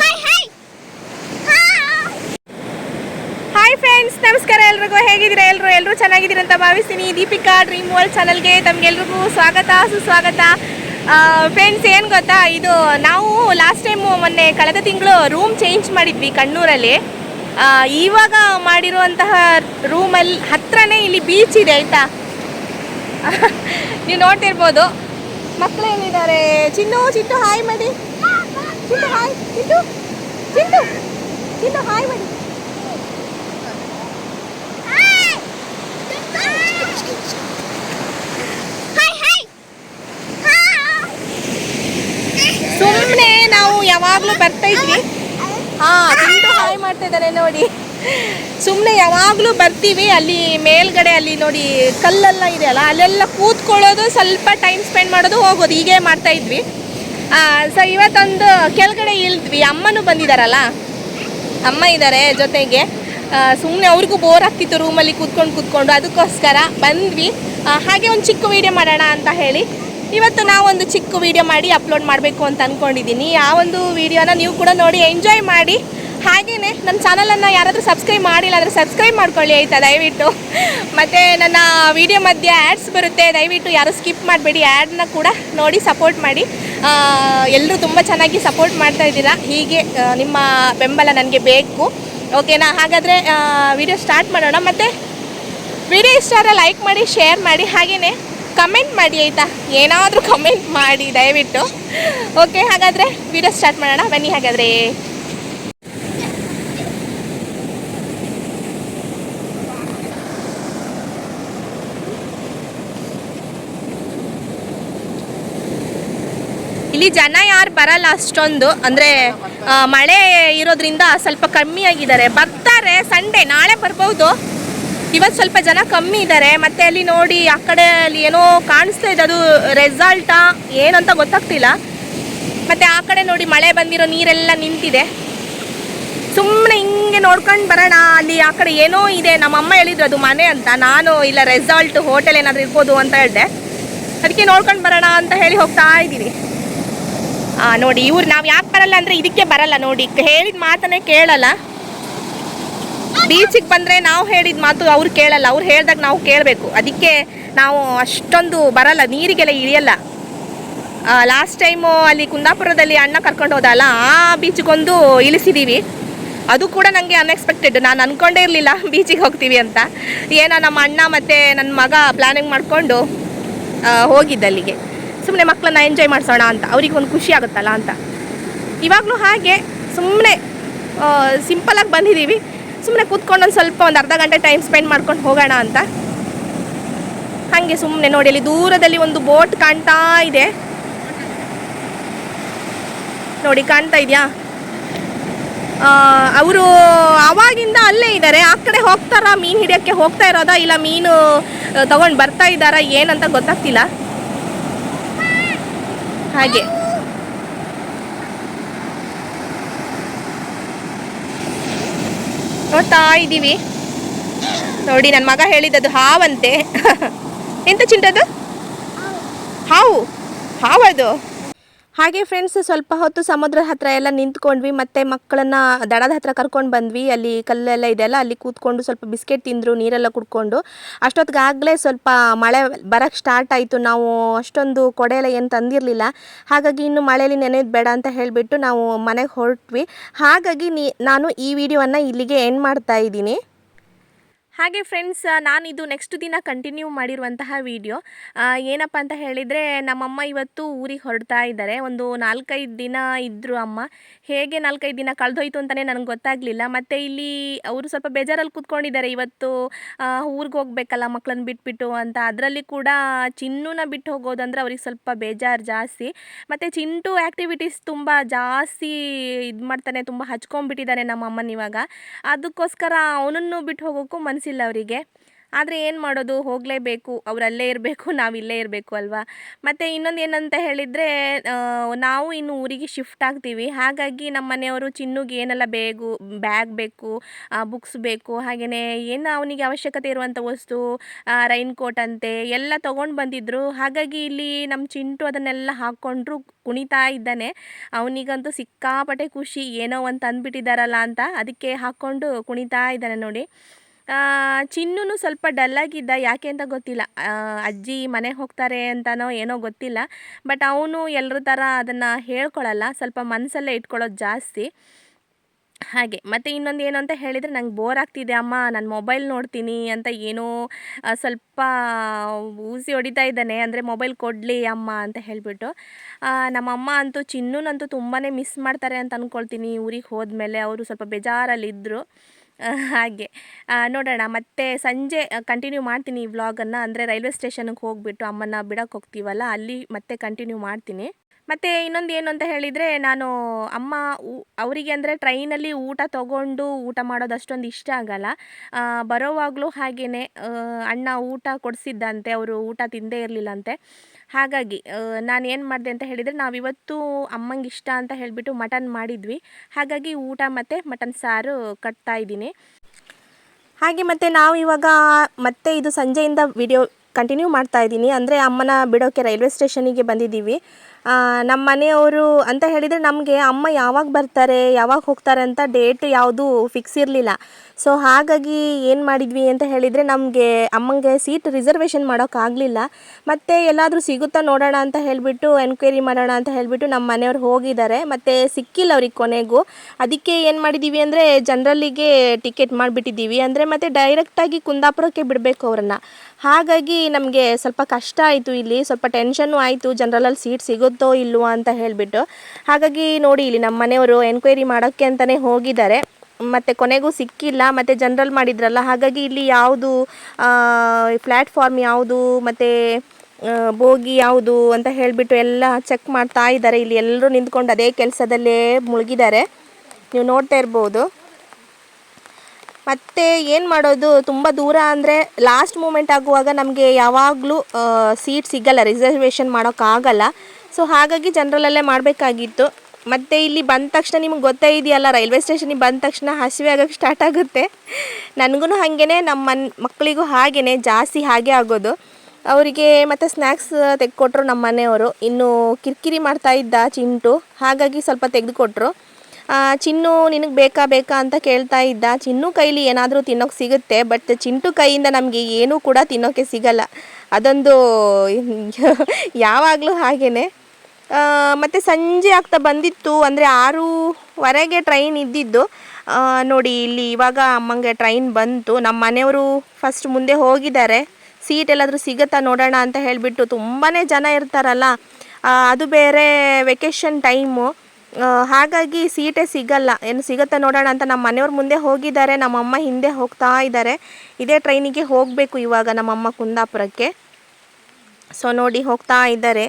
Hi hi friends ನಮಸ್ಕಾರ ಎಲ್ರಿಗೂ, ಹೇಗಿದ್ದೀರಾ ಎಲ್ಲರೂ ಎಲ್ಲರೂ ಚೆನ್ನಾಗಿದ್ದೀರಾ ಅಂತ ಭಾವಿಸ್ತೀನಿ. ದೀಪಿಕಾ ಡ್ರೀಮ್ ವರ್ಲ್ಡ್ ಚಾನಲ್ಗೆ ತಮಗೆಲ್ರಿಗೂ ಸ್ವಾಗತ, ಸುಸ್ವಾಗತ. ಫ್ರೆಂಡ್ಸ್ ಏನು ಗೊತ್ತಾ? ಇದು ನಾವು ಲಾಸ್ಟ್ ಟೈಮು ಮೊನ್ನೆ ಕಳೆದ ತಿಂಗಳು ರೂಮ್ ಚೇಂಜ್ ಮಾಡಿದ್ವಿ ಕಣ್ಣೂರಲ್ಲಿ. ಇವಾಗ ಮಾಡಿರುವಂತಹ ರೂಮಲ್ಲಿ ಹತ್ರನೇ ಇಲ್ಲಿ ಬೀಚ್ ಇದೆ, ಆಯಿತಾ? ನೀವು ನೋಡ್ತಿರ್ಬೋದು. ಮಕ್ಕಳು ಏನಿದ್ದಾರೆ? ಚಿನ್ನು ಚಿಟ್ಟು ಹಾಯ್ ಮಾಡಿ. ಚಿಟ್ಟು ಹಾಯ್. ಚಿಟ್ಟು ಚಿಟ್ಟು ಚಿನ್ನು, ಹಾಯ್ ಮಾಡಿ. ಸುಮ್ಮನೆ ನಾವು ಯಾವಾಗಲೂ ಬರ್ತಾ ಇದ್ವಿ. ಹಾ ಚಿಂಟು ಹಾಯ್ ಮಾಡ್ತಾ ಇದ್ದಾರೆ ನೋಡಿ. ಸುಮ್ಮನೆ ಯಾವಾಗಲೂ ಬರ್ತೀವಿ, ಅಲ್ಲಿ ಮೇಲ್ಗಡೆ ಅಲ್ಲಿ ನೋಡಿ ಕಲ್ಲೆಲ್ಲ ಇದೆ ಅಲ್ಲ, ಅಲ್ಲೆಲ್ಲ ಕೂತ್ಕೊಳ್ಳೋದು ಸ್ವಲ್ಪ ಟೈಮ್ ಸ್ಪೆಂಡ್ ಮಾಡೋದು ಹೋಗೋದು, ಹೀಗೆ ಮಾಡ್ತಾ ಇದ್ವಿ. ಸೊ ಇವತ್ತೊಂದು ಕೆಳಗಡೆ ಇಳಿದ್ವಿ, ಅಮ್ಮನೂ ಬಂದಿದ್ದಾರಲ್ಲ ಅಮ್ಮ ಇದ್ದಾರೆ ಜೊತೆಗೆ. ಸುಮ್ಮನೆ ಅವ್ರಿಗೂ ಬೋರ್ ಆಗ್ತಿತ್ತು ರೂಮಲ್ಲಿ ಕೂತ್ಕೊಂಡು ಕೂತ್ಕೊಂಡು, ಅದಕ್ಕೋಸ್ಕರ ಬಂದ್ವಿ. ಹಾಗೆ ಒಂದು ಚಿಕ್ಕ ವೀಡಿಯೋ ಮಾಡೋಣ ಅಂತ ಹೇಳಿ. ಇವತ್ತು ನಾವೊಂದು ಚಿಕ್ಕ ವೀಡಿಯೋ ಮಾಡಿ ಅಪ್ಲೋಡ್ ಮಾಡಬೇಕು ಅಂತ ಅಂದ್ಕೊಂಡಿದ್ದೀನಿ ಆ ಒಂದು ವೀಡಿಯೋನ ನೀವು ಕೂಡ ನೋಡಿ ಎಂಜಾಯ್ ಮಾಡಿ. ಹಾಗೆಯೇ ನನ್ನ ಚಾನಲನ್ನು ಯಾರಾದರೂ ಸಬ್ಸ್ಕ್ರೈಬ್ ಮಾಡಿಲ್ಲ ಆದರೆ ಸಬ್ಸ್ಕ್ರೈಬ್ ಮಾಡ್ಕೊಳ್ಳಿ ಆಯಿತಾ? ದಯವಿಟ್ಟು. ಮತ್ತು ನನ್ನ ವೀಡಿಯೋ ಮಧ್ಯೆ ಆ್ಯಡ್ಸ್ ಬರುತ್ತೆ. ದಯವಿಟ್ಟು ಯಾರು ಸ್ಕಿಪ್ ಮಾಡಬೇಡಿ. ಆ್ಯಡ್ನ ಕೂಡ ನೋಡಿ ಸಪೋರ್ಟ್ ಮಾಡಿ. ಎಲ್ಲರೂ ತುಂಬ ಚೆನ್ನಾಗಿ ಸಪೋರ್ಟ್ ಮಾಡ್ತಾ ಇದ್ದೀರಾ? ಹೀಗೆ ನಿಮ್ಮ ಬೆಂಬಲ ನನಗೆ ಬೇಕು. ಓಕೆನಾ ಹಾಗಾದರೆ ವಿಡಿಯೋ ಸ್ಟಾರ್ಟ್ ಮಾಡೋಣ. ಮತ್ತು ವಿಡಿಯೋ ಇಷ್ಟ ಆದರೆ ಲೈಕ್ ಮಾಡಿ ಶೇರ್ ಮಾಡಿ ಹಾಗೇ ಕಮೆಂಟ್ ಮಾಡಿ ಆಯಿತಾ? ಏನಾದರೂ ಕಮೆಂಟ್ ಮಾಡಿ, ದಯವಿಟ್ಟು. ಓಕೆ ಹಾಗಾದರೆ ವಿಡಿಯೋ ಸ್ಟಾರ್ಟ್ ಮಾಡೋಣ. ಬನ್ನಿ ಹಾಗಾದರೆ. ಇಲ್ಲಿ ಜನ ಯಾರು ಬರಲ್ಲ ಅಷ್ಟೊಂದು. ಅಂದರೆ ಮಳೆ ಇರೋದ್ರಿಂದ ಸ್ವಲ್ಪ ಕಮ್ಮಿ ಆಗಿದ್ದಾರೆ. ಬರ್ತಾರೆ ಸಂಡೇ ನಾಳೆ ಬರ್ಬೋದು. ಇವತ್ತು ಸ್ವಲ್ಪ ಜನ ಕಮ್ಮಿ ಇದ್ದಾರೆ. ಮತ್ತೆ ಅಲ್ಲಿ ನೋಡಿ ಆ ಕಡೆ ಅಲ್ಲಿ ಏನೋ ಕಾಣಿಸ್ತಾ ಇದೆ. ಅದು ರೆಸಾಲ್ಟಾ ಏನಂತ ಗೊತ್ತಾಗ್ತಿಲ್ಲ. ಮತ್ತೆ ಆ ಕಡೆ ನೋಡಿ ಮಳೆ ಬಂದಿರೋ ನೀರೆಲ್ಲ ನಿಂತಿದೆ. ಸುಮ್ಮನೆ ಹಿಂಗೆ ನೋಡ್ಕೊಂಡು ಬರೋಣ. ಅಲ್ಲಿ ಆ ಕಡೆ ಏನೋ ಇದೆ. ನಮ್ಮ ಅಮ್ಮ ಹೇಳಿದ್ರು ಅದು ಮನೆ ಅಂತ. ನಾನು ಇಲ್ಲ ರೆಸಾಲ್ಟ್ ಹೋಟೆಲ್ ಏನಾದರೂ ಇರ್ಬೋದು ಅಂತ ಹೇಳಿದೆ. ಅದಕ್ಕೆ ನೋಡ್ಕೊಂಡು ಬರೋಣ ಅಂತ ಹೇಳಿ ಹೋಗ್ತಾ ಇದ್ದೀವಿ ಆ, ನೋಡಿ, ಇವ್ರು ನಾವು ಯಾಕೆ ಬರಲ್ಲ ಅಂದರೆ ಇದಕ್ಕೆ ಬರಲ್ಲ. ನೋಡಿ ಹೇಳಿದ ಮಾತನ್ನೇ ಕೇಳಲ್ಲ. ಬೀಚಿಗೆ ಬಂದರೆ ನಾವು ಹೇಳಿದ ಮಾತು ಅವ್ರು ಕೇಳಲ್ಲ. ಅವ್ರು ಹೇಳ್ದಾಗ ನಾವು ಕೇಳಬೇಕು. ಅದಕ್ಕೆ ನಾವು ಅಷ್ಟೊಂದು ಬರಲ್ಲ. ನೀರಿಗೆಲ್ಲ ಇಳಿಯಲ್ಲ. ಲಾಸ್ಟ್ ಟೈಮು ಅಲ್ಲಿ ಕುಂದಾಪುರದಲ್ಲಿ ಅಣ್ಣ ಕರ್ಕೊಂಡು ಹೋದಲ್ಲ ಆ ಬೀಚಿಗೊಂದು ಇಳಿಸಿದ್ದೀವಿ ಅದು ಕೂಡ ನನಗೆ ಅನ್ಎಕ್ಸ್ಪೆಕ್ಟೆಡ್ ನಾನು ಅಂದ್ಕೊಂಡೇ ಇರಲಿಲ್ಲ ಬೀಚಿಗೆ ಹೋಗ್ತೀವಿ ಅಂತ. ಏನೋ ನಮ್ಮ ಅಣ್ಣ ಮತ್ತು ನನ್ನ ಮಗ ಪ್ಲ್ಯಾನಿಂಗ್ ಮಾಡಿಕೊಂಡು ಹೋಗಿದ್ದೆ ಅಲ್ಲಿಗೆ. ಸುಮ್ಮನೆ ಮಕ್ಕಳನ್ನ ಎಂಜಾಯ್ ಮಾಡಿಸೋಣ ಅಂತ ಅವ್ರಿಗೆ ಒಂದು ಖುಷಿ ಆಗುತ್ತಲ್ಲ ಅಂತ. ಇವಾಗಲೂ ಹಾಗೆ ಸುಮ್ಮನೆ ಸಿಂಪಲಾಗಿ ಬಂದಿದ್ದೀವಿ ಸುಮ್ಮನೆ ಕೂತ್ಕೊಂಡು ಒಂದು ಸ್ವಲ್ಪ ಒಂದು ಅರ್ಧ ಗಂಟೆ ಟೈಮ್ ಸ್ಪೆಂಡ್ ಮಾಡ್ಕೊಂಡು ಹೋಗೋಣ ಅಂತ. ಹಾಗೆ ಸುಮ್ಮನೆ ನೋಡಿ, ಅಲ್ಲಿ ದೂರದಲ್ಲಿ ಒಂದು ಬೋಟ್ ಕಾಣ್ತಾ ಇದೆ. ನೋಡಿ, ಕಾಣ್ತಾ ಇದೆಯಾ? ಅವರು ಆವಾಗಿಂದ ಅಲ್ಲೇ ಇದ್ದಾರೆ ಆ ಕಡೆ ಹೋಗ್ತಾರಾ? ಮೀನು ಹಿಡಿಯೋಕ್ಕೆ ಹೋಗ್ತಾ ಇರೋದಾ? ಇಲ್ಲ ಮೀನು ತಗೊಂಡು ಬರ್ತಾ ಇದ್ದಾರಾ? ಏನಂತ ಗೊತ್ತಾಗ್ತಿಲ್ಲ. ಹಾಗೆ. ನೋಡ್ತಾ ಇದ್ದೀವಿ. ನೋಡಿ ನನ್ನ ಮಗ ಹೇಳಿದ್ದದು ಹಾವಂತೆ. ಎಂತ ಚಿಂಟದು ಹಾವು. ಹಾವದು ಹಾಗೆ ಫ್ರೆಂಡ್ಸ್ ಸ್ವಲ್ಪ ಹೊತ್ತು ಸಮುದ್ರ ಹತ್ರ ಎಲ್ಲ ನಿಂತ್ಕೊಂಡ್ವಿ, ಮತ್ತೆ ಮಕ್ಕಳನ್ನ ದಡದ ಹತ್ರ ಕರ್ಕೊಂಡು ಬಂದ್ವಿ. ಅಲ್ಲಿ ಕಲ್ಲೆಲ್ಲ ಇದೆಯಲ್ಲ, ಅಲ್ಲಿ ಕೂತ್ಕೊಂಡು ಸ್ವಲ್ಪ ಬಿಸ್ಕೆಟ್ ತಿಂದರು, ನೀರೆಲ್ಲ ಕುಡ್ಕೊಂಡು. ಅಷ್ಟೊತ್ತಿಗಾಗಲೇ ಸ್ವಲ್ಪ ಮಳೆ ಬರಕ್ಕೆ ಸ್ಟಾರ್ಟ್ ಆಯಿತು. ನಾವು ಅಷ್ಟೊಂದು ಕೊಡೆ ಎಲ್ಲ ಏನು ತಂದಿರಲಿಲ್ಲ. ಹಾಗಾಗಿ ಇನ್ನು ಮಳೆಯಲ್ಲಿ ನೆನೆಯೋದು ಬೇಡ ಅಂತ ಹೇಳಿಬಿಟ್ಟು ನಾವು ಮನೆಗೆ ಹೊರಟ್ವಿ. ಹಾಗಾಗಿ ನೀ, ನಾನು ಈ ವಿಡಿಯೋವನ್ನು ಇಲ್ಲಿಗೆ ಎಂಡ್ ಮಾಡ್ತಾ ಇದ್ದೀನಿ. ಹಾಗೆ ಫ್ರೆಂಡ್ಸ್ ನಾನು ಇದು ನೆಕ್ಸ್ಟ್ ದಿನ ಕಂಟಿನ್ಯೂ ಮಾಡಿರುವಂತಹ ವಿಡಿಯೋ ಏನಪ್ಪ ಅಂತ ಹೇಳಿದರೆ, ನಮ್ಮಮ್ಮ ಇವತ್ತು ಊರಿಗೆ ಹೊರಡ್ತಾ ಇದ್ದಾರೆ. ಒಂದು ನಾಲ್ಕೈದು ದಿನ ಇದ್ದರು ಅಮ್ಮ. ಹೇಗೆ ನಾಲ್ಕೈದು ದಿನ ಕಳೆದೋಯ್ತು ಅಂತಲೇ ನನಗೆ ಗೊತ್ತಾಗಲಿಲ್ಲ. ಮತ್ತು ಇಲ್ಲಿ ಅವರು ಸ್ವಲ್ಪ ಬೇಜಾರಲ್ಲಿ ಕೂತ್ಕೊಂಡಿದ್ದಾರೆ. ಇವತ್ತು ಊರಿಗೆ ಹೋಗಬೇಕಲ್ಲ ಮಕ್ಕಳನ್ನ ಬಿಟ್ಬಿಟ್ಟು ಅಂತ. ಅದರಲ್ಲಿ ಕೂಡ ಚಿನ್ನೂನ ಬಿಟ್ಟು ಹೋಗೋದಂದ್ರೆ ಅವ್ರಿಗೆ ಸ್ವಲ್ಪ ಬೇಜಾರು ಜಾಸ್ತಿ. ಮತ್ತು ಚಿಂಟು ಆ್ಯಕ್ಟಿವಿಟೀಸ್ ತುಂಬ ಜಾಸ್ತಿ ಇದು ಮಾಡ್ತಾನೆ, ತುಂಬ ಹಚ್ಕೊಂಡ್ಬಿಟ್ಟಿದ್ದಾನೆ ನಮ್ಮ ಅಮ್ಮನ ಇವಾಗ. ಅದಕ್ಕೋಸ್ಕರ ಅವನನ್ನು ಬಿಟ್ಟು ಹೋಗೋಕ್ಕೂ ಮನಸ್ಸಿಲ್ಲ ಅವರಿಗೆ. ಆದರೆ ಏನು ಮಾಡೋದು? ಹೋಗಲೇಬೇಕು. ಅವ್ರು ಅಲ್ಲೇ ಇರಬೇಕು, ನಾವು ಇಲ್ಲೇ ಇರಬೇಕು ಅಲ್ವಾ? ಮತ್ತು ಇನ್ನೊಂದು ಏನಂತ ಹೇಳಿದರೆ ನಾವು ಇನ್ನು ಊರಿಗೆ ಶಿಫ್ಟ್ ಆಗ್ತೀವಿ. ಹಾಗಾಗಿ ನಮ್ಮ ಮನೆಯವರು ಚಿನ್ನುಗೆ ಏನೆಲ್ಲ ಬೇಗು ಬ್ಯಾಗ್ ಬೇಕು ಬುಕ್ಸ್ ಬೇಕು ಹಾಗೆಯೇ ಏನು ಅವನಿಗೆ ಅವಶ್ಯಕತೆ ಇರುವಂಥ ವಸ್ತು ರೈನ್ ಕೋಟ್ ಅಂತೆ ಎಲ್ಲ ತೊಗೊಂಡು ಬಂದಿದ್ದರು ಹಾಗಾಗಿ ಇಲ್ಲಿ ನಮ್ಮ ಚಿಂಟು ಅದನ್ನೆಲ್ಲ ಹಾಕ್ಕೊಂಡ್ರು ಕುಣಿತಾ ಇದ್ದಾನೆ. ಅವನಿಗಂತೂ ಸಿಕ್ಕಾಪಟ್ಟೆ ಖುಷಿ. ಏನೋ ಒಂದು ಅಂದ್ಬಿಟ್ಟಿದ್ದಾರಲ್ಲ ಅಂತ ಅದಕ್ಕೆ ಹಾಕ್ಕೊಂಡು ಕುಣಿತಾ ಇದ್ದಾನೆ ನೋಡಿ. ಆ, ಚಿನ್ನುನು ಸ್ವಲ್ಪ ಡಲ್ಲಾಗಿದ್ದ ಯಾಕೆ ಅಂತ ಗೊತ್ತಿಲ್ಲ. ಅಜ್ಜಿ ಮನೆಗೆ ಹೋಗ್ತಾರೆ ಅಂತನೋ ಏನೋ ಗೊತ್ತಿಲ್ಲ. ಬಟ್ ಅವನು ಎಲ್ಲರ ಥರ ಅದನ್ನು ಹೇಳ್ಕೊಳ್ಳಲ್ಲ ಸ್ವಲ್ಪ ಮನಸ್ಸಲ್ಲೇ ಇಟ್ಕೊಳ್ಳೋದು ಜಾಸ್ತಿ. ಹಾಗೆ. ಮತ್ತು ಇನ್ನೊಂದು ಏನು ಅಂತ ಹೇಳಿದರೆ ನಂಗೆ ಬೋರ್ ಆಗ್ತಿದೆ ಅಮ್ಮ. ನಾನು ಮೊಬೈಲ್ ನೋಡ್ತೀನಿ ಅಂತ ಏನೋ ಸ್ವಲ್ಪ ಊಸಿ ಹೊಡಿತಾ ಇದ್ದಾನೆ. ಅಂದರೆ ಮೊಬೈಲ್ ಕೊಡಲಿ ಅಮ್ಮ ಅಂತ ಹೇಳಿಬಿಟ್ಟು. ನಮ್ಮಮ್ಮ ಅಂತೂ ಚಿನ್ನುನಂತೂ ತುಂಬಾ ಮಿಸ್ ಮಾಡ್ತಾರೆ ಅಂತ ಅಂದ್ಕೊಳ್ತೀನಿ ಊರಿಗೆ ಹೋದ್ಮೇಲೆ. ಅವರು ಸ್ವಲ್ಪ ಬೇಜಾರಲ್ಲಿದ್ದರು ಹಾಗೆ. ನೋಡೋಣ. ಮತ್ತೆ ಸಂಜೆ ಕಂಟಿನ್ಯೂ ಮಾಡ್ತೀನಿ ಈ ವ್ಲಾಗನ್ನು ಅಂದರೆ ರೈಲ್ವೆ ಸ್ಟೇಷನ್ಗೆ ಹೋಗಿಬಿಟ್ಟು ಅಮ್ಮನ ಬಿಡೋಕೆ ಹೋಗ್ತೀವಲ್ಲ, ಅಲ್ಲಿ ಮತ್ತೆ ಕಂಟಿನ್ಯೂ ಮಾಡ್ತೀನಿ. ಮತ್ತು ಇನ್ನೊಂದು ಏನು ಅಂತ ಹೇಳಿದರೆ, ನಾನು ಅಮ್ಮ ಅವರಿಗೆ ಅಂದರೆ ಟ್ರೈನಲ್ಲಿ ಊಟ ತೊಗೊಂಡು ಊಟ ಮಾಡೋದು ಅಷ್ಟೊಂದು ಇಷ್ಟ ಆಗಲ್ಲ. ಬರೋವಾಗಲೂ ಹಾಗೆಯೇ ಅಣ್ಣ ಊಟ ಕೊಡಿಸಿದ್ದಂತೆ, ಅವರು ಊಟ ತಿಂದೇ ಇರಲಿಲ್ಲಂತೆ. ಹಾಗಾಗಿ ನಾನು ಏನು ಮಾಡಿದೆ ಅಂತ ಹೇಳಿದರೆ, ನಾವಿವತ್ತು ಅಮ್ಮಂಗೆ ಇಷ್ಟ ಅಂತ ಹೇಳಿಬಿಟ್ಟು ಮಟನ್ ಮಾಡಿದ್ವಿ. ಹಾಗಾಗಿ ಊಟ ಮತ್ತು ಮಟನ್ ಸಾರು ಕಟ್ತಾ ಇದ್ದೀನಿ. ಹಾಗೆ ಮತ್ತು ನಾವು ಇವಾಗ, ಮತ್ತೆ ಇದು ಸಂಜೆಯಿಂದ ವಿಡಿಯೋ ಕಂಟಿನ್ಯೂ ಮಾಡ್ತಾ ಇದ್ದೀನಿ. ಅಂದರೆ ಅಮ್ಮನ ಬಿಡೋಕ್ಕೆ ರೈಲ್ವೆ ಸ್ಟೇಷನಿಗೆ ಬಂದಿದ್ದೀವಿ. ನಮ್ಮ ಮನೆಯವರು ಅಂತ ಹೇಳಿದರೆ ನಮಗೆ ಅಮ್ಮ ಯಾವಾಗ ಬರ್ತಾರೆ, ಯಾವಾಗ ಹೋಗ್ತಾರೆ ಅಂತ ಡೇಟ್ ಯಾವುದು ಫಿಕ್ಸ್ ಇರಲಿಲ್ಲ. ಸೊ ಹಾಗಾಗಿ ಏನು ಮಾಡಿದ್ವಿ ಅಂತ ಹೇಳಿದರೆ ನಮಗೆ ಅಮ್ಮಂಗೆ ಸೀಟ್ ರಿಸರ್ವೇಷನ್ ಮಾಡೋಕ್ಕಾಗಲಿಲ್ಲ ಮತ್ತು ಎಲ್ಲಾದರೂ ಸಿಗುತ್ತಾ ನೋಡೋಣ ಅಂತ ಹೇಳಿಬಿಟ್ಟು ಎನ್ಕ್ವೈರಿ ಮಾಡೋಣ ಅಂತ ಹೇಳಿಬಿಟ್ಟು ನಮ್ಮ ಮನೆಯವರು ಹೋಗಿದ್ದಾರೆ. ಮತ್ತು ಸಿಕ್ಕಿಲ್ಲ ಅವ್ರಿಗೆ ಕೊನೆಗೂ. ಅದಕ್ಕೆ ಏನು ಮಾಡಿದ್ದೀವಿ ಅಂದರೆ ಜನರಲ್ಲಿಗೆ ಟಿಕೆಟ್ ಮಾಡಿಬಿಟ್ಟಿದ್ದೀವಿ. ಅಂದರೆ ಮತ್ತು ಡೈರೆಕ್ಟಾಗಿ ಕುಂದಾಪುರಕ್ಕೆ ಬಿಡಬೇಕು ಅವ್ರನ್ನ. ಹಾಗಾಗಿ ನಮಗೆ ಸ್ವಲ್ಪ ಕಷ್ಟ ಆಯಿತು ಇಲ್ಲಿ. ಸ್ವಲ್ಪ ಟೆನ್ಷನ್ನು ಆಯಿತು. ಜನರಲಲ್ಲಿ ಸೀಟ್ ಸಿಗುತ್ತೋ ಇಲ್ವೋ ಅಂತ ಹೇಳಿಬಿಟ್ಟು. ಹಾಗಾಗಿ ನೋಡಿ ಇಲ್ಲಿ ನಮ್ಮ ಮನೆಯವರು ಎನ್ಕ್ವೈರಿ ಮಾಡೋಕ್ಕೆ ಅಂತಲೇ ಹೋಗಿದ್ದಾರೆ. ಮತ್ತು ಕೊನೆಗೂ ಸಿಕ್ಕಿಲ್ಲ, ಮತ್ತು ಜನರಲ್ ಮಾಡಿದ್ರಲ್ಲ. ಹಾಗಾಗಿ ಇಲ್ಲಿ ಯಾವುದು ಪ್ಲ್ಯಾಟ್ಫಾರ್ಮ್ ಯಾವುದು, ಮತ್ತು ಬೋಗಿ ಯಾವುದು ಅಂತ ಹೇಳಿಬಿಟ್ಟು ಎಲ್ಲ ಚೆಕ್ ಮಾಡ್ತಾ ಇದ್ದಾರೆ. ಇಲ್ಲಿ ಎಲ್ಲರೂ ನಿಂತ್ಕೊಂಡು ಅದೇ ಕೆಲಸದಲ್ಲೇ ಮುಳುಗಿದ್ದಾರೆ. ನೀವು ನೋಡ್ತಾ ಇರ್ಬೋದು. ಮತ್ತೆ ಏನು ಮಾಡೋದು? ತುಂಬ ದೂರ ಅಂದರೆ ಲಾಸ್ಟ್ ಮೂಮೆಂಟ್ ಆಗುವಾಗ ನಮಗೆ ಯಾವಾಗಲೂ ಸೀಟ್ ಸಿಗಲ್ಲ ರಿಸರ್ವೇಷನ್ ಮಾಡೋಕ್ಕಾಗಲ್ಲ. ಸೊ ಹಾಗಾಗಿ ಜನರಲ್ಲೇ ಮಾಡಬೇಕಾಗಿತ್ತು. ಮತ್ತು ಇಲ್ಲಿ ಬಂದ ತಕ್ಷಣ ನಿಮ್ಗೆ ಗೊತ್ತೇ ಇದೆಯಲ್ಲ, ರೈಲ್ವೆ ಸ್ಟೇಷನಿಗೆ ಬಂದ ತಕ್ಷಣ ಹಸಿವೆ ಆಗೋಕ್ಕೆ ಸ್ಟಾರ್ಟ್ ಆಗುತ್ತೆ. ನನಗೂ ಹಾಗೇ ನಮ್ಮ ಮನ್, ಮಕ್ಕಳಿಗೂ ಹಾಗೇ ಜಾಸ್ತಿ ಹಾಗೆ ಆಗೋದು. ಅವರಿಗೆ ಮತ್ತು ಸ್ನ್ಯಾಕ್ಸ್ ತೆಗೆದುಕೊಟ್ರು ನಮ್ಮ ಮನೆಯವರು. ಇನ್ನು ಕಿರಿಕಿರಿ ಮಾಡ್ತಾ ಇದ್ದ ಚಿಂಟು, ಹಾಗಾಗಿ ಸ್ವಲ್ಪ ತೆಗೆದುಕೊಟ್ರು. ಚಿನ್ನು ನಿನಗೆ ಬೇಕಾ ಬೇಕಾ ಅಂತ ಕೇಳ್ತಾ ಇದ್ದ. ಚಿನ್ನು ಕೈಲಿ ಏನಾದರೂ ತಿನ್ನೋಕೆ ಸಿಗುತ್ತೆ ಬಟ್ ಚಿಂಟು ಕೈಯಿಂದ ನಮಗೆ ಏನೂ ಕೂಡ ತಿನ್ನೋಕೆ ಸಿಗಲ್ಲ. ಅದೊಂದು, ಯಾವಾಗಲೂ ಹಾಗೇ ಮತ್ತು ಸಂಜೆ ಆಗ್ತಾ ಬಂದಿತ್ತು, ಅಂದರೆ ಆರೂವರೆಗೆ ಟ್ರೈನ್ ಇದ್ದಿದ್ದು. ನೋಡಿ, ಇಲ್ಲಿ ಇವಾಗ ಅಮ್ಮಂಗೆ ಟ್ರೈನ್ ಬಂತು. ನಮ್ಮ ಮನೆಯವರು ಫಸ್ಟ್ ಮುಂದೆ ಹೋಗಿದ್ದಾರೆ. ಸೀಟ್ ಎಲ್ಲಾದರೂ ಸಿಗುತ್ತಾ ನೋಡೋಣ ಅಂತ ಹೇಳಿಬಿಟ್ಟು ತುಂಬಾ ಜನ ಇರ್ತಾರಲ್ಲ ಅದು ಬೇರೆ ವೆಕೇಷನ್ ಟೈಮು ಹಾಗಾಗಿ ಸೀಟೇ ಸಿಗಲ್ಲ. ಏನು ಸಿಗುತ್ತಾ ನೋಡೋಣ ಅಂತ ನಮ್ಮ ಮನೆಯವ್ರ ಮುಂದೆ ಹೋಗಿದ್ದಾರೆ. ನಮ್ಮಮ್ಮ ಹಿಂದೆ ಹೋಗ್ತಾ ಇದ್ದಾರೆ. ಇದೇ ಟ್ರೈನಿಗೆ ಹೋಗಬೇಕು ಇವಾಗ ನಮ್ಮಮ್ಮ ಕುಂದಾಪುರಕ್ಕೆ. ಸೊ ನೋಡಿ, ಹೋಗ್ತಾ ಇದ್ದಾರೆ.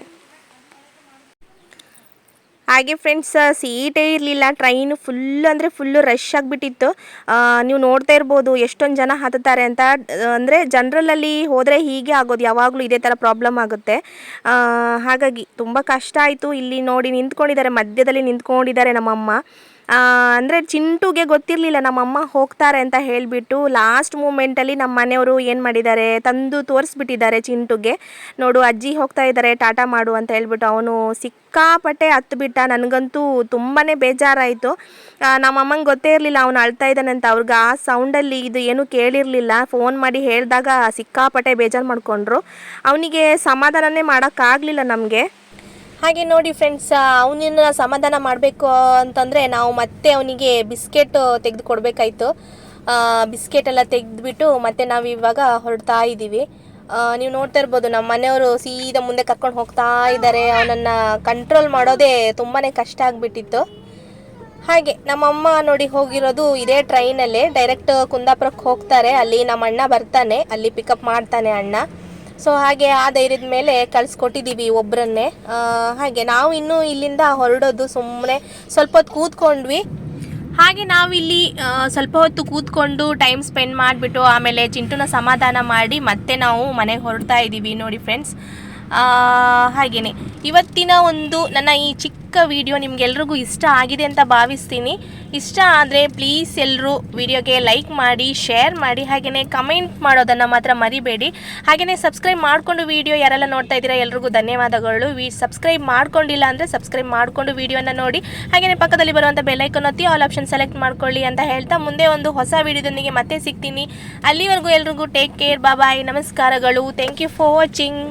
ಹಾಗೆ ಫ್ರೆಂಡ್ಸ್ ಸೀಟೇ ಇರಲಿಲ್ಲ. ಟ್ರೈನ್ ಫುಲ್ ಅಂದರೆ ಫುಲ್ಲು ರಶ್ ಆಗಿಬಿಟ್ಟಿತ್ತು. ನೀವು ನೋಡ್ತಾ ಇರ್ಬೋದು ಎಷ್ಟೊಂದು ಜನ ಹತ್ತುತ್ತಾರೆ ಅಂತ. ಅಂದರೆ ಜನರಲಲ್ಲಿ ಹೋದರೆ ಹೀಗೆ ಆಗೋದು. ಯಾವಾಗಲೂ ಇದೇ ಥರ ಪ್ರಾಬ್ಲಮ್ ಆಗುತ್ತೆ. ಹಾಗಾಗಿ ತುಂಬ ಕಷ್ಟ ಆಯಿತು. ಇಲ್ಲಿ ನೋಡಿ ನಿಂತ್ಕೊಂಡಿದ್ದಾರೆ, ಮಧ್ಯದಲ್ಲಿ ನಿಂತ್ಕೊಂಡಿದ್ದಾರೆ ನಮ್ಮಮ್ಮ. ಅಂದರೆ ಚಿಂಟುಗೆ ಗೊತ್ತಿರಲಿಲ್ಲ ನಮ್ಮಮ್ಮ ಹೋಗ್ತಾರೆ ಅಂತ ಹೇಳಿಬಿಟ್ಟು ಲಾಸ್ಟ್ ಮೂಮೆಂಟಲ್ಲಿ ನಮ್ಮ ಮನೆಯವರು ಏನು ಮಾಡಿದ್ದಾರೆ, ತಂದು ತೋರಿಸ್ಬಿಟ್ಟಿದ್ದಾರೆ ಚಿಂಟುಗೆ. ನೋಡು, ಅಜ್ಜಿ ಹೋಗ್ತಾ ಇದ್ದಾರೆ, ಟಾಟಾ ಮಾಡು ಅಂತ ಹೇಳ್ಬಿಟ್ಟು ಅವನು ಸಿಕ್ಕಾಪಟ್ಟೆ ಹತ್ಬಿಟ್ಟ. ನನಗಂತೂ ತುಂಬಾ ಬೇಜಾರಾಯಿತು. ನಮ್ಮಮ್ಮಂಗೆ ಗೊತ್ತೇ ಇರಲಿಲ್ಲ ಅವನು ಅಳ್ತಾ ಇದ್ದಾನೆ ಅಂತ. ಅವ್ರಿಗೆ ಆ ಸೌಂಡಲ್ಲಿ ಇದು ಏನೂ ಕೇಳಿರಲಿಲ್ಲ. ಫೋನ್ ಮಾಡಿ ಹೇಳಿದಾಗ ಸಿಕ್ಕಾಪಟ್ಟೆ ಬೇಜಾರು ಮಾಡಿಕೊಂಡ್ರು. ಅವನಿಗೆ ಸಮಾಧಾನನೇ ಮಾಡೋಕ್ಕಾಗಲಿಲ್ಲ ನಮಗೆ. ಹಾಗೆ ನೋಡಿ ಫ್ರೆಂಡ್ಸ್ ಅವನನ್ನ ಸಮಾಧಾನ ಮಾಡಬೇಕು ಅಂತಂದರೆ ನಾವು ಮತ್ತೆ ಅವನಿಗೆ ಬಿಸ್ಕೆಟ್ ತೆಗೆದು ಕೊಡಬೇಕಾಯ್ತು ಬಿಸ್ಕೆಟ್ ಎಲ್ಲ ತೆಗೆದುಬಿಟ್ಟು ಮತ್ತೆ ನಾವು ಇವಾಗ ಹೊರಡ್ತಾ ಇದ್ದೀವಿ ನೀವು ನೋಡ್ತಾ ಇರ್ಬೋದು ನಮ್ಮ ಮನೆಯವರು ಸೀದಾ ಮುಂದೆ ಕರ್ಕೊಂಡು ಹೋಗ್ತಾ ಇದ್ದಾರೆ. ಅವನನ್ನು ಕಂಟ್ರೋಲ್ ಮಾಡೋದೇ ತುಂಬಾ ಕಷ್ಟ ಆಗಿಬಿಟ್ಟಿತ್ತು. ಹಾಗೆ ನಮ್ಮಮ್ಮ ನೋಡಿ ಹೋಗಿರೋದು ಇದೇ ಟ್ರೈನಲ್ಲೇ ಡೈರೆಕ್ಟ್ ಕುಂದಾಪುರಕ್ಕೆ ಹೋಗ್ತಾರೆ. ಅಲ್ಲಿ ನಮ್ಮ ಅಣ್ಣ ಬರ್ತಾನೆ. ಅಲ್ಲಿ ಪಿಕಪ್ ಮಾಡ್ತಾನೆ ಅಣ್ಣ. ಸೊ ಹಾಗೆ ಆ ಧೈರ್ಯದ ಮೇಲೆ ಕಳ್ಸ್ಕೊಟ್ಟಿದ್ದೀವಿ ಒಬ್ಬರನ್ನೇ ಹಾಗೆ ನಾವು ಇನ್ನೂ ಇಲ್ಲಿಂದ ಹೊರಡೋದು ಸುಮ್ಮನೆ ಸ್ವಲ್ಪ ಹೊತ್ತು ಕೂತ್ಕೊಂಡ್ವಿ. ಹಾಗೆ ನಾವಿಲ್ಲಿ ಸ್ವಲ್ಪ ಹೊತ್ತು ಕೂತ್ಕೊಂಡು ಟೈಮ್ ಸ್ಪೆಂಡ್ ಮಾಡಿಬಿಟ್ಟು ಆಮೇಲೆ ಚಿಂಟುನ ಸಮಾಧಾನ ಮಾಡಿ ಮತ್ತೆ ನಾವು ಮನೆಗೆ ಹೊರಡ್ತಾ ಇದ್ದೀವಿ ನೋಡಿ ಫ್ರೆಂಡ್ಸ್ ಹಾಗೆಯೇ ಇವತ್ತಿನ ಒಂದು ನನ್ನ ಈ ಚಿಕ್ಕ ವಿಡಿಯೋ ನಿಮಗೆಲ್ರಿಗೂ ಇಷ್ಟ ಆಗಿದೆ ಅಂತ ಭಾವಿಸ್ತೀನಿ. ಇಷ್ಟ ಆದರೆ ಪ್ಲೀಸ್ ಎಲ್ಲರೂ ವಿಡಿಯೋಗೆ ಲೈಕ್ ಮಾಡಿ, ಶೇರ್ ಮಾಡಿ ಹಾಗೆಯೇ ಕಮೆಂಟ್ ಮಾಡೋದನ್ನು ಮಾತ್ರ ಮರಿಬೇಡಿ. ಹಾಗೆಯೇ ಸಬ್ಸ್ಕ್ರೈಬ್ ಮಾಡಿಕೊಂಡು ವಿಡಿಯೋ ಯಾರೆಲ್ಲ ನೋಡ್ತಾ ಇದ್ದೀರಾ ಎಲ್ರಿಗೂ ಧನ್ಯವಾದಗಳು. ವಿ, ಸಬ್ಸ್ಕ್ರೈಬ್ ಮಾಡ್ಕೊಂಡಿಲ್ಲ ಅಂದರೆ ಸಬ್ಸ್ಕ್ರೈಬ್ ಮಾಡಿಕೊಂಡು ವೀಡಿಯೋನ ನೋಡಿ. ಹಾಗೆಯೇ ಪಕ್ಕದಲ್ಲಿ ಬರುವಂಥ ಬೆಲ್ಲೈಕನ್ ಒತ್ತಿ ಆಲ್ ಆಪ್ಷನ್ ಸೆಲೆಕ್ಟ್ ಮಾಡ್ಕೊಳ್ಳಿ ಅಂತ ಹೇಳ್ತಾ ಮುಂದೆ ಒಂದು ಹೊಸ ವಿಡಿಯೋದೊಂದಿಗೆ ಮತ್ತೆ ಸಿಗ್ತೀನಿ. ಅಲ್ಲಿವರೆಗೂ ಎಲ್ರಿಗೂ ಟೇಕ್ ಕೇರ್ ಬಾಬಾಯ್ ನಮಸ್ಕಾರಗಳು. Thank you for watching